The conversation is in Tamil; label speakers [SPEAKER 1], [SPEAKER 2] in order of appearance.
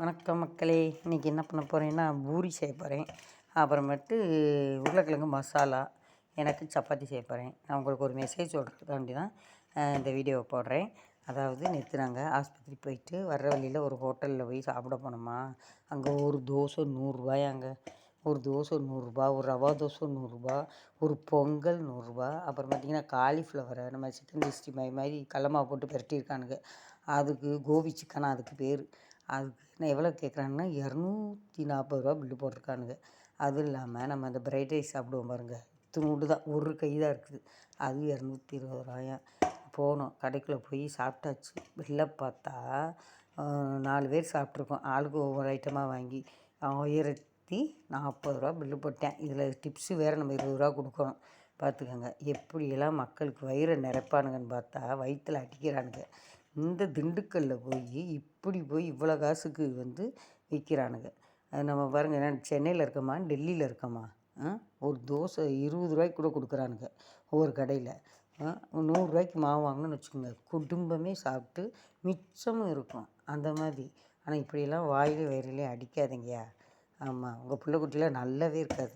[SPEAKER 1] வணக்கம் மக்களே. இன்றைக்கி என்ன பண்ண போகிறேன்னா பூரி செய்ய போகிறேன் அப்புறமேட்டு உருளைக்கிழங்கு மசாலா எனக்கு சப்பாத்தி செய்ய போகிறேன் நான் உங்களுக்கு ஒரு மெசேஜ் சொல்கிறதுக்காண்டி தான் இந்த வீடியோவை போடுறேன். அதாவது நேற்று நாங்கள் ஆஸ்பத்திரி போயிட்டு வர்ற வழியில் ஒரு ஹோட்டலில் போய் சாப்பிட போனோமா? அங்கே ஒரு தோசை நூறுரூவாயாங்க ஒரு தோசை நூறுரூபா ஒரு ரவா தோசை நூறுரூபா ஒரு பொங்கல் நூறுரூபா அப்புறம் பார்த்திங்கன்னா காலிஃப்ளவரை நம்ம சிக்கன் சிக்ஸ்டி ஃபைவ் மாதிரி கல்லமாக போட்டு பிரட்டியிருக்கானுங்க. அதுக்கு கோபி சிக்கன் அதுக்கு பேர். அதுக்கு நான் எவ்வளோ கேட்குறாங்கன்னா இரநூத்தி நாற்பது ரூபா பில்லு போட்டிருக்கானுங்க. அதுவும் இல்லாமல் நம்ம அந்த பிரைட் ரைஸ் சாப்பிடுவோம் பாருங்கள் இத்தினூண்டு தான். ஒரு கை தான் இருக்குது. அது இரநூத்தி இருபது ரூபாயாம் போனோம். கடைக்குள்ளே போய் சாப்பிட்டாச்சு. வெளில பார்த்தா நாலு பேர் சாப்பிட்ருக்கோம் ஆளுக்கு ஒவ்வொரு ஐட்டமாக வாங்கி ஆயிரத்தி நாற்பது ரூபா பில்லு போட்டேன். இதில் டிப்ஸு வேறு நம்ம இருபது ரூபா கொடுக்கணும். பார்த்துக்கோங்க. எப்படியெல்லாம் மக்களுக்கு வயிறை நிரப்பானுங்கன்னு பார்த்தா வயிற்றில் அடிக்கிறானுங்க. இந்த திண்டுக்கல்லில் போய் இப்படி போய் இவ்வளோ காசுக்கு வந்து விற்கிறானுங்க. அது நம்ம பாருங்க என்ன சென்னையில் இருக்கோமா டெல்லியில் இருக்கோமா? ஆ? ஒரு தோசை இருபது ரூபாய்க்கு கூட கொடுக்குறானுங்க ஒவ்வொரு கடையில். நூறுரூவாய்க்கு மாவு வாங்கணும்னு வச்சுக்கோங்க. குடும்பமே சாப்பிட்டு மிச்சமும் இருக்கும். அந்த மாதிரி. ஆனால் இப்படியெல்லாம் வாயிலே வயிறுலே அடிக்காதீங்கயா ஆமாம் உங்கள் பிள்ளை குட்டிலாம் நல்லாவே இருக்காது.